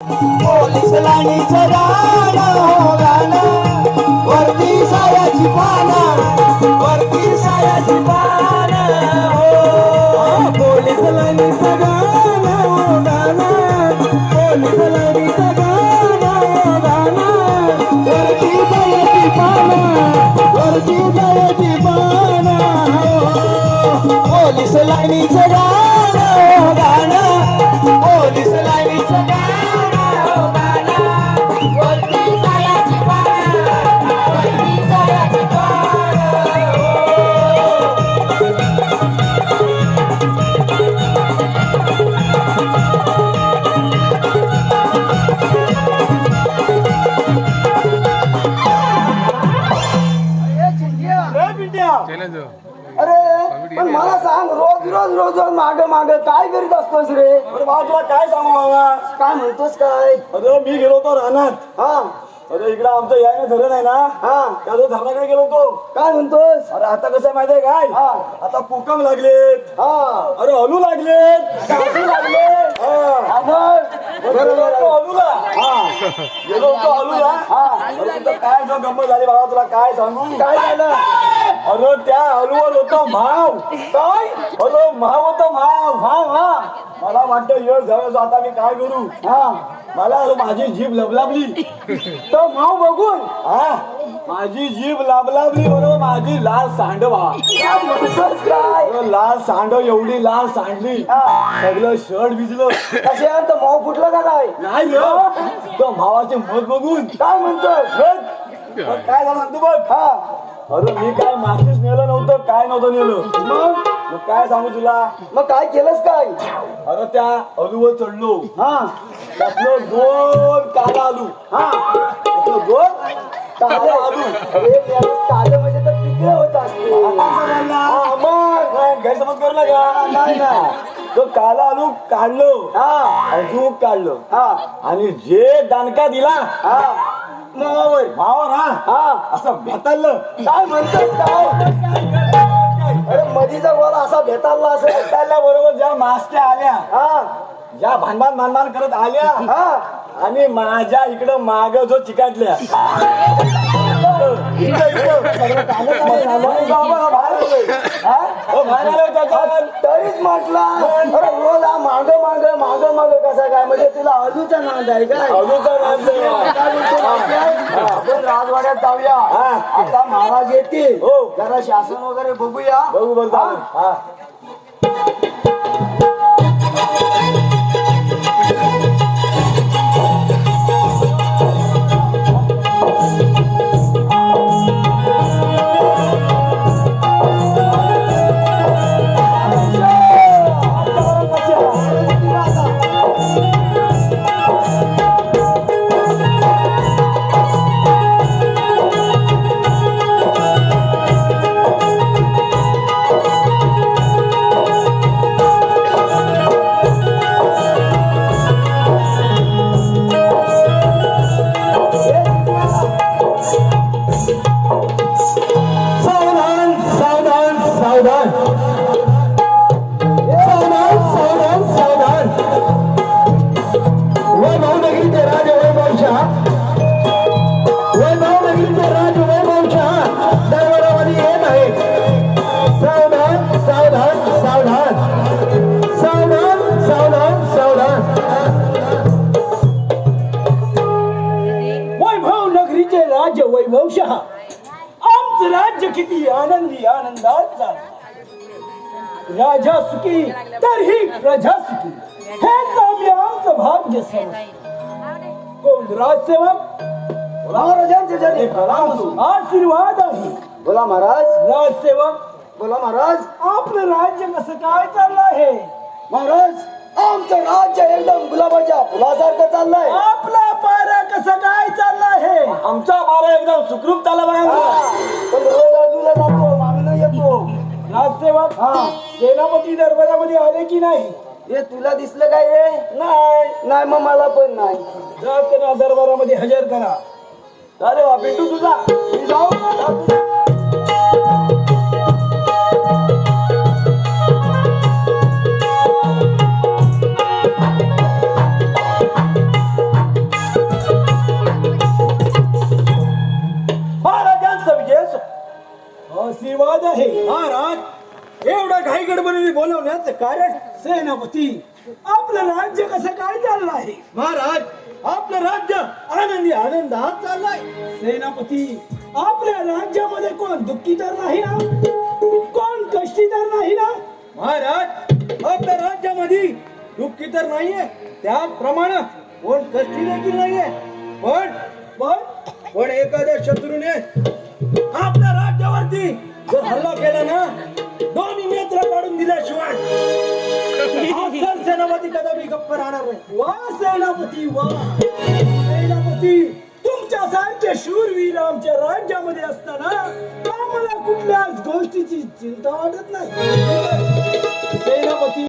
Police लाईनीचं गाणं वरती सायाची वरती सायाची पोलीस हो. पोलीस वरती सायाची वरती सायाची हो. पोलीस रोज माग माग काय करीत असतोस रे? अरे बाबा तुला काय सांगू बाबा काय म्हणतोस काय? अरे मी गेलो होतो रानात. हा. अरे इकडं आमचं यायला धरण आहे ना? हा. त्या धरणाकडे गेलो होतो. काय म्हणतोस? अरे आता कसं आहे माहितीये काय? हा. आता कोकम लागलेत. हा. अरे अलू लागलेत. सासू लागले हा. गेलो बरोबर होतो आहे. अलूला हा. गेलो होतो अलूला हा. अरे तिथं काय जो गंमत झाली बाबा तुला काय सांगू? काय झालं? अरे त्या अलूवर होतो भाव. काय? अरे भाव होतो भाव हा हा. मला वाटतं येळ झालं आता मी काय करू? हा. मला माझी जीभ लबलाबली. तो भाऊ बघून हा. माझी जीभ लाबलाबली बरोबर माझी लाल सांडवा. अरे लाल सांड एवढी लाल सांडली. सगळं शर्ट भिजलं. कसे आहे तो भाऊ फुटलं का काय? नाही ग. तो भावाचे मत बघून. काय. बघ, काय झालं? सांगतो बघ. हा. अरे मी काय माचीस नेलं नव्हतं काय नव्हतं नेलं? मग? काय सांगू तुला? मग काय केलंस काय? अरे त्या अलूवर चढलो. हा. त्यातलं दोन काला आलू. हा. त्यातलं दोन काले आलू. अरे काले म्हणजे तर पिकले होत असते हा, मग? काय गैरसमज करू नका. नाही ना तो काला आलू काढलो. हा. अजून काढलं. हा. आणि जे दानका दिला हा. हा? हा. असं काय काय? अरे मधीचा गोळा असा भेटायला असेल भेटायला बरोबर ज्या मास्त्या आल्या हा. ज्या भानभान भानभान करत आल्या हा. आणि माझ्या इकडं माग जो चिकाटल्या. हा? तरीच म्हटलं. अरे रोज हा माग माग माग माग कसा काय? म्हणजे तुला अजूचा नाद आहे काय? अजूनचा नाद आहे. काय म्हणतो माहिती आहे? राजवाड्यात जाऊया. आता महाराज येतील. हो. जरा शासन वगैरे बघूया. बघू बघ राज्य किती आनंदी आनंदात चालतं. राजा सुखी तर ही प्रजा सुखी. हेच आम्ही आमचं भाग्य समजतो. कोण राजसेवक महाराजांचे असो. आशीर्वाद आहे. बोला महाराज. राजसेवक बोला महाराज. आपलं राज्य कसं काय चाललं आहे? महाराज आमचं राज्य एकदम गुलाबाच्या फुलासारखं चाललंय. आपला पारा कसं काय चाललं आहे? आमचा बारा एकदम सुखरूप चालला बघा बाप हा. सेनापती दरबारामध्ये आले की नाही? हे तुला दिसलं काय हे नाही. नाही मग मला पण नाही. जा त्यांना दरबारामध्ये हजर करा. अरे वा भेटू तुझा. मी विजय असो. आशीर्वाद आहे. महाराज एवढं घाई गडबडीने बोलवण्याचं कारण सेनापती आपलं राज्य कसं काय चाललं आहे? महाराज! आपलं राज्य आनंदी आनंदात चाललाय. सेनापती आपल्या राज्यामध्ये कोण दुःखी तर नाही ना? कोण कष्टी तर नाही ना? महाराज! आपल्या राज्यामध्ये दुःखी तर नाहीये. त्याचप्रमाणे कोण कष्टी देखील नाहीये. पण पण? पण एखाद्या शत्रूने आपल्या राज्यावरती जर हल्ला केला ना सेनापती कदापि गप्प राहणार नाही. वा सेनापती वा. सेनापती तुमच्यासारखे शूरवीर आमच्या राज्यामध्ये असताना आम्हाला कुठल्याच गोष्टीची चिंता वाटत नाही. सेनापती